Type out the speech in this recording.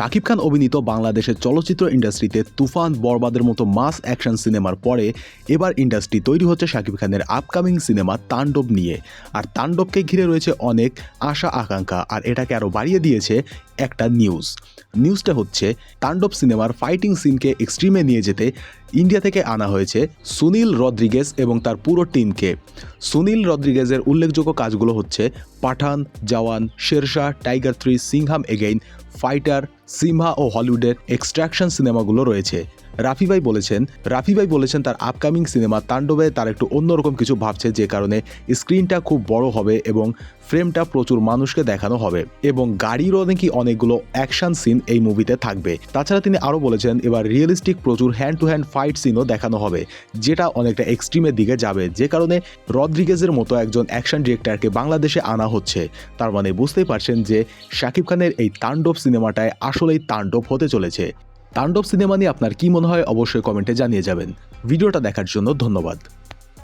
শাকিব খান অভিনীত বাংলাদেশের চলচ্চিত্র ইন্ডাস্ট্রিতে তুফান, বরবাদের মতো মাস অ্যাকশন সিনেমার পরে এবার ইন্ডাস্ট্রি তৈরি হচ্ছে শাকিব খানের আপকামিং সিনেমা তাণ্ডব নিয়ে। আর তাণ্ডবকে ঘিরে রয়েছে অনেক আশা, আকাঙ্ক্ষা, আর এটাকে আরও বাড়িয়ে দিয়েছে একটা নিউজ নিউজটা হচ্ছে, তাণ্ডব সিনেমার ফাইটিং সিনকে এক্সট্রিমে নিয়ে যেতে ইন্ডিয়া থেকে আনা হয়েছে সুনীল রদ্রিগেজ এবং তার পুরো টিমকে সুনীল রদ্রিগেজের উল্লেখযোগ্য কাজগুলো হচ্ছে, Pathaan, Jawan, Shershaah, Tiger three, Singham again Fighter Simha ও হলিউডের এক্সট্রাকশন সিনেমাগুলো রয়েছে। রাফি ভাই বলেছেন রাফি ভাই বলেছেন তার আপকামিং সিনেমা তাণ্ডবে তার একটু অন্যরকম কিছু ভাবছে যে কারণে স্ক্রিনটা খুব বড় হবে এবং ফ্রেমটা প্রচুর মানুষকে দেখানো হবে। এবং গাড়িরও নাকি অনেকগুলো অ্যাকশন সিন এই মুভিতে থাকবে। তাছাড়া তিনি আরও বলেছেন, এবার রিয়েলিস্টিক প্রচুর হ্যান্ড টু হ্যান্ড ফাইট সিনও দেখানো হবে, যেটা অনেকটা এক্সট্রিমের দিকে যাবে। যে কারণে রদ্রিগেজের মতো একজন অ্যাকশন ডিরেক্টরকে বাংলাদেশে আনা হচ্ছে। তার মানে বুঝতেই পারছেন যে শাকিব খানের এই তাণ্ডব সিনেমাটায় আসলেই তাণ্ডব হতে চলেছে। তাণ্ডব সিনেমা নিয়ে আপনার কি মনে হয় অবশ্যই কমেন্টে জানিয়ে যাবেন। ভিডিওটা দেখার জন্য ধন্যবাদ।